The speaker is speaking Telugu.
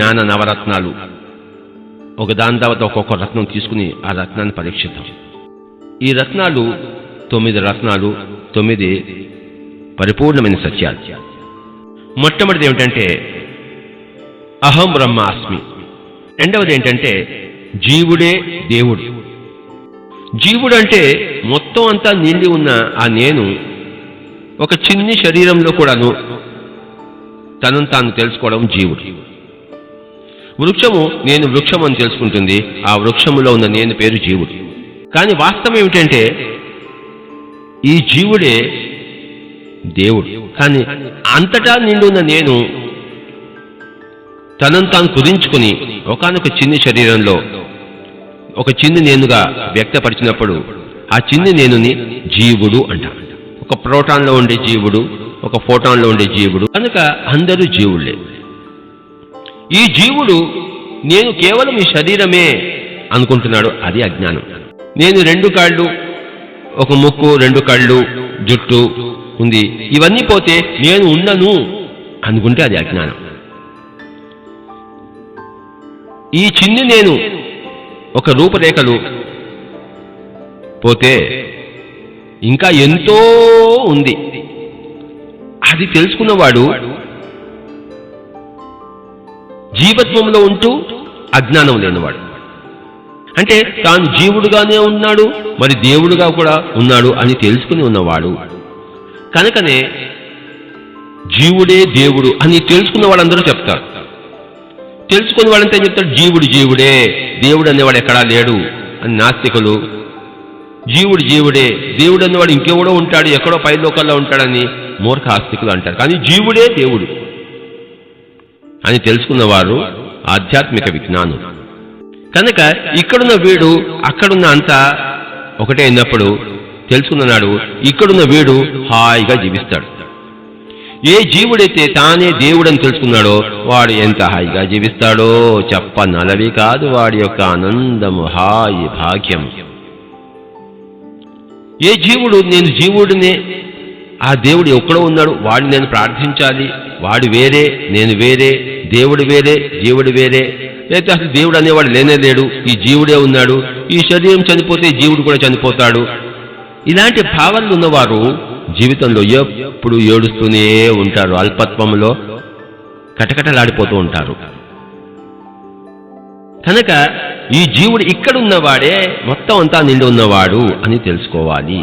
జ్ఞాన నవరత్నాలు. ఒక దాని తర్వాత ఒక్కొక్క రత్నం తీసుకుని ఆ రత్నాన్ని పరీక్షిద్దాం. ఈ రత్నాలు తొమ్మిది రత్నాలు తొమ్మిది పరిపూర్ణమైన సత్యాలు. మొట్టమొదటిది ఏమిటంటే అహం బ్రహ్మ అస్మి రెండవది ఏంటంటే జీవుడే దేవుడు. జీవుడు అంటే మొత్తం అంతా నిండి ఉన్న ఆ నేను ఒక చిన్ని శరీరంలో కూడాను తనను తాను తెలుసుకోవడం జీవుడు. వృక్షము నేను వృక్షం అని తెలుసుకుంటుంది. ఆ వృక్షములో ఉన్న నేను పేరు జీవుడు. కానీ వాస్తవం ఏమిటంటే ఈ జీవుడే దేవుడు. కానీ అంతటా నిండున్న నేను తనను తాను కుదించుకుని ఒకనొక చిన్ని శరీరంలో ఒక చిన్ని నేనుగా వ్యక్తపరిచినప్పుడు ఆ చిన్ని నేనుని జీవుడు అంట ఒక ప్రోటాన్లో ఉండే జీవుడు ఒక ఫోటాన్లో ఉండే జీవుడు కనుక అందరూ జీవుళ్ళే. ఈ జీవుడు నేను కేవలం ఈ శరీరమే అనుకుంటున్నాడు అది అజ్ఞానం. నేను రెండు కాళ్ళు ఒక ముక్కు రెండు కళ్ళు జుట్టు ఉంది. ఇవన్నీ పోతే నేను ఉండను అనుకుంటే అది అజ్ఞానం. ఈ చిన్ని నేను ఒక రూపరేఖలు పోతే ఇంకా ఎంతో ఉంది. అది తెలుసుకున్నవాడు జీవత్వంలో ఉంటూ అజ్ఞానం లేనివాడు. అంటే తాను జీవుడుగానే ఉన్నాడు మరి దేవుడుగా కూడా ఉన్నాడు అని తెలుసుకుని ఉన్నవాడు. కనుకనే జీవుడే దేవుడు అని తెలుసుకున్న వాళ్ళందరూ చెప్తారు. తెలుసుకుని వాళ్ళంతా ఏం చెప్తారు? జీవుడు జీవుడే దేవుడు అనేవాడు ఎక్కడా లేడు అని నాస్తికులు. జీవుడు జీవుడే దేవుడు అనేవాడు ఇంకెవడో ఉంటాడు ఎక్కడో పై లోకల్లో ఉంటాడని మూర్ఖ ఆస్తికులు అంటారు. కానీ జీవుడే దేవుడు. అని తెలుసుకున్నవారు ఆధ్యాత్మిక విజ్ఞానం కనుక ఇక్కడున్న వీడు అక్కడున్న అంతా ఒకటే అయినప్పుడు తెలుసుకున్ననాడు ఇక్కడున్న వీడు హాయిగా జీవిస్తాడు. ఏ జీవుడైతే తానే దేవుడని తెలుసుకున్నాడో వాడు ఎంత హాయిగా జీవిస్తాడో చెప్ప నలవి కాదు వాడి యొక్క ఆనందము హాయి భాగ్యం. ఏ జీవుడు నేను జీవుడినే ఆ దేవుడు ఎక్కడో ఉన్నాడు వాడిని నేను ప్రార్థించాలి వాడు వేరే నేను వేరే దేవుడు వేరే జీవుడు వేరే. లేకపోతే అసలు దేవుడు అనేవాడు లేనే లేడు. ఈ జీవుడే ఉన్నాడు. ఈ శరీరం చనిపోతే ఈ జీవుడు కూడా చనిపోతాడు. ఇలాంటి భావనలు ఉన్నవారు జీవితంలో ఎప్పుడు ఏడుస్తూనే ఉంటారు. అల్పత్వంలో కటకటలాడిపోతూ ఉంటారు. కనుక ఈ జీవుడు ఇక్కడ ఉన్నవాడే మొత్తం అంతా నిండి ఉన్నవాడు అని తెలుసుకోవాలి.